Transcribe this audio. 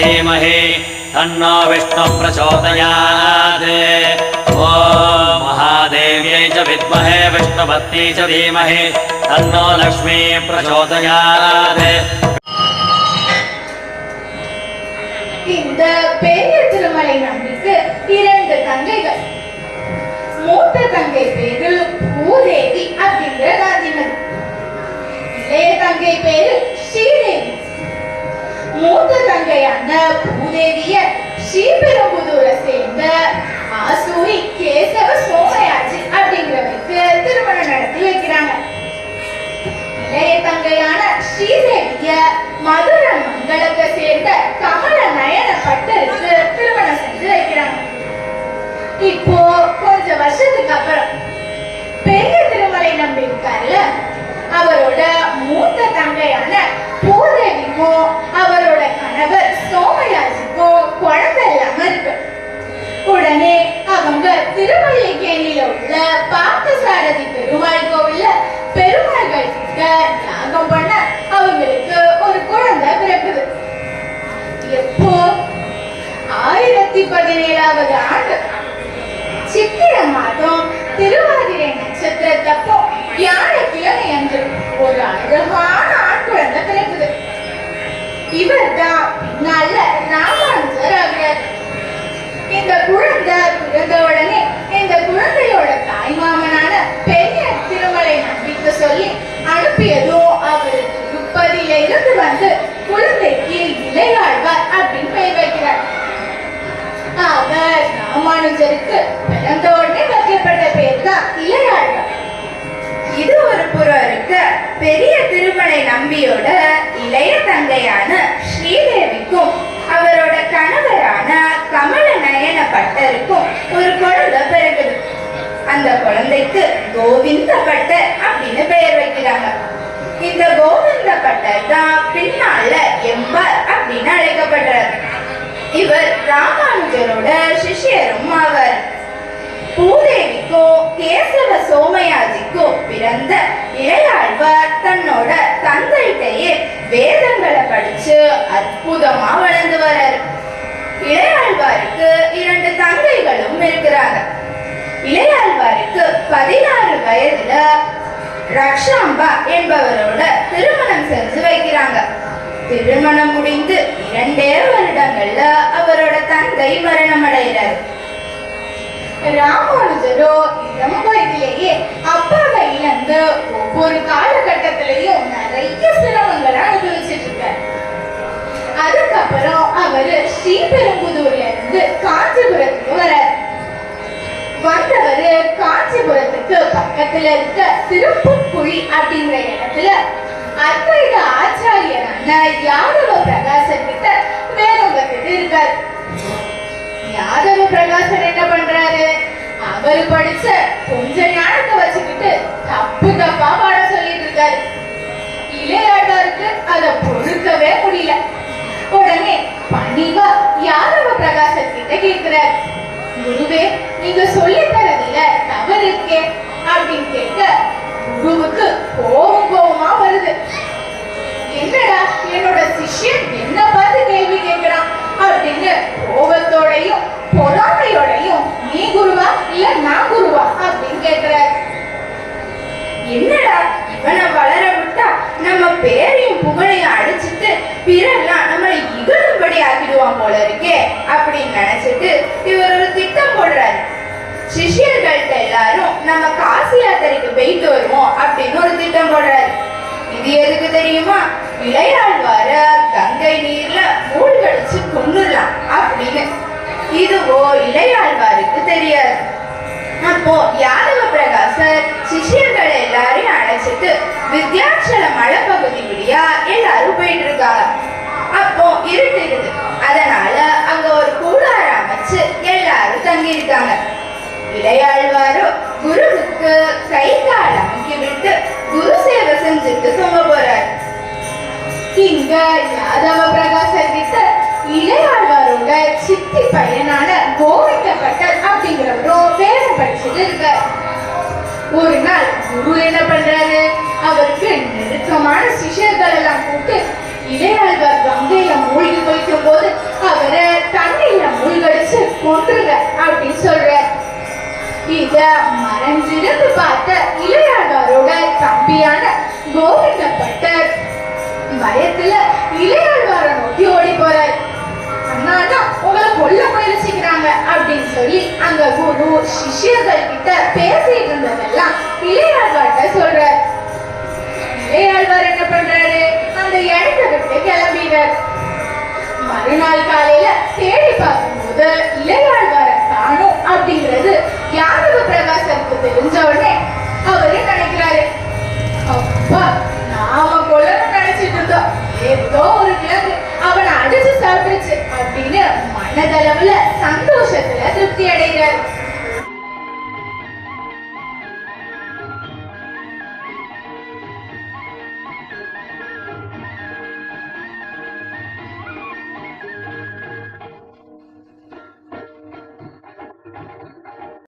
विद्महे वासुदेवाय धीमहि तन्नो विष्णुः प्रचोदयात् ॐ महादेव्यै च विद्महे विष्णुपत्नी च धीमहि तन्नो लक्ष्मी प्रचोदयात् இந்த பெரிய திருமலை நம்பிக்கு இரண்டு தங்கைகள் மூத்த தங்கை பேரு பூதேவி அப்படிங்கிற காந்திமதி இளைய தங்கை பேரு ஸ்ரீபெரும்புதூரை சேர்ந்த ஆசூரி கேசவ சோமயாஜி அப்படிங்கிறவருக்கு திருமணம் நடத்தி வைக்கிறாங்க இளைய தங்கையான ஸ்ரீதேவிய மதுர மங்களத்தை சேர்ந்த கமல நயன பட்டருக்கு திருமணம் செஞ்சு வைக்கிறாங்க இப்போ கொஞ்ச வருஷத்துக்கு அப்புறம் பெரிய திருமலை நம்பி இருக்காருல்ல அவரோட மூத்த தங்கையான பூதேவிக்கும் அவரோட கணவர் சோமயாஜிக்கும் குழந்தை இல்லாம இருக்கு. உடனே அவங்க திருவல்லிக்கேணியில உள்ள பார்த்தசாரதி பெருமாள் கோவில்ல பெருமாள்கள் கிட்ட யாகம் பண்ண அவங்களுக்கு ஒரு குழந்தை பிறக்குது. எப்போ? ஆயிரத்தி பதினேழாவது ஆண்டு. சித்திர மாதம் திருவாதிரை நட்சத்திரத்தப்போ வியாழக்கிழமை அன்று ஒரு அழகான இவர்தான் நல்ல ராமானுஜர் ஆகிறார் இந்த குழந்தை பிறந்த உடனே இந்த குழந்தையோட தாய் மாமனான பெரிய திருமலை நம்பிக்கை சொல்லி அனுப்பியதும் அவர் முப்பதில இருந்து வந்து குழந்தைக்கு இளையாழ்வார் அப்படின்னு பெயர் வைக்கிறார். அவர் ராமானுஜருக்கு பிறந்த உடனே வைக்கப்பட்ட பெயர் தான் இளையாழ்வார் இது ஒரு புறம் இருக்க பெரிய திருமலை நம்பியோட இளைய தங்கையான ஸ்ரீதேவிக்கும் அவரோட கணவரான கமல நயன பட்டருக்கும் ஒரு குழந்தை பிறகுது அந்த குழந்தைக்கு கோவிந்த பட்டர் அப்படின்னு பெயர் வைக்கிறாங்க. இந்த கோவிந்த பட்டர் தான் பின்னால எம்பார் அப்படின்னு அழைக்கப்படுறார். இவர் ராமானுஜரோட சிஷ்யரும் ஆவார். பூதேவிக்கும் கேசவ சோமயாஜிக்கும் பிறந்த இளையாழ்வார் தன்னோட தந்தைகிட்டயே வேதங்களை படிச்சு அற்புதமா வளர்ந்து வராரு இளையாழ்வாருக்கு இரண்டு தங்கைகளும் இருக்கிறாங்க. இளையாழ்வாருக்கு பதினாறு வயதுல ரக்ஷாம்பா என்பவரோட திருமணம் செஞ்சு வைக்கிறாங்க. திருமணம் முடிந்து இரண்டே வருடங்கள்ல அவரோட தந்தை மரணம் அடைகிறார் ராமானுஜரோ இளம் வயதிலேயே அப்பாவை இழந்து ஒவ்வொரு காலகட்டத்திலையும் வந்தவரு காஞ்சிபுரத்துக்கு பக்கத்துல இருக்க திருப்புக்குழி அப்படிங்கிற இடத்துல அத்வைத ஆச்சாரியரான யாதவ பிரகாசன் கிட்ட வேதம் கத்துட்டு இருக்காரு. யாதவ பிரகாசன் என்ன பண்றாரு? அவர் படிச்ச கொஞ்ச ஞானத்தை வச்சுக்கிட்டு தப்பு தப்பா பாட சொல்லிட்டு இருக்காரு. இளையாடாருக்கு அத பொறுக்கவே முடியல. உடனே பணிவா யாதவ பிரகாசன் கிட்ட கேக்குறாரு. குருவே நீங்க சொல்லி தரதுல தவறு இருக்கே அப்படின்னு கேட்க குருவுக்கு கோபம் கோபமா வருது. என்னடா என்னோட சிஷ்யன் என்ன பார்த்து கேள்வி கேட்கிறான் அப்படின்னு கோபத்தோடையும் பொறாமையோடையும் நீ குருவா இல்ல நான் குருவா அப்படின்னு கேட்கிறார். என்னடா இவனை வளர நம்ம பேரையும் புகழையும் அடிச்சிட்டு பிறெல்லாம் நம்மளை இகழும்படி ஆக்கிடுவான் போல இருக்கே அப்படின்னு நினைச்சிட்டு இவர் ஒரு திட்டம் போடுறாரு. சிஷியர்கள்ட்ட எல்லாரும் நம்ம காசி யாத்திரைக்கு போயிட்டு வருவோம் அப்படின்னு ஒரு திட்டம் போடுறாரு. இது எதுக்கு தெரியுமா? இளையாழ்வார கங்கை நீர்ல மூழ்கடிச்சு கொண்டுடலாம் அப்படின்னு. இதுவோ இளையாழ்வாருக்கு தெரியாது. அப்போ யாதவ பிரகாசர் சிஷியர் எல்லாரையும் வித்யாச்சல மலைப்பகுதி வழியா எல்லாரும் போயிட்டு இருக்காங்க அப்போ இருட்டுது அதனால அங்க ஒரு கூடார அமைச்சு எல்லாரும் தங்கி இருக்காங்க இளையாழ்வாரோ குருவுக்கு கை கால் அமைக்கி விட்டு குரு சேவை செஞ்சுட்டு தூங்க போறாரு. இங்க யாதவ பிரகாசர் கிட்ட இளையாழ்வாரோட சித்தி பையனான கோவிக்கப்பட்டர் அப்படிங்கிறவரும் பேரை படிச்சுட்டு இருக்கார். ஒரு நாள் குரு இத மறைஞ்சிருந்து பார்த்த இளையாழ்வாரோட தம்பியான கோவிந்தப்பட்டர் பயத்துல இளையாழ்வார நோக்கி ஓடி போறார் அண்ணாதான் உங்களை கொல்ல முயற்சிக்கிறாங்க அப்படின்னு சொல்லி அங்க குரு சிஷ்யர்கள் கிட்ட பேசிட்டு இருந்ததெல்லாம் இளையாழ்வார்ட்ட சொல்றார் இளையாழ்வார் என்ன பண்றாரு அந்த இடத்தை விட்டு கிளம்பிடுறார் மறுநாள் காலையில தேடி பார்க்கும்போது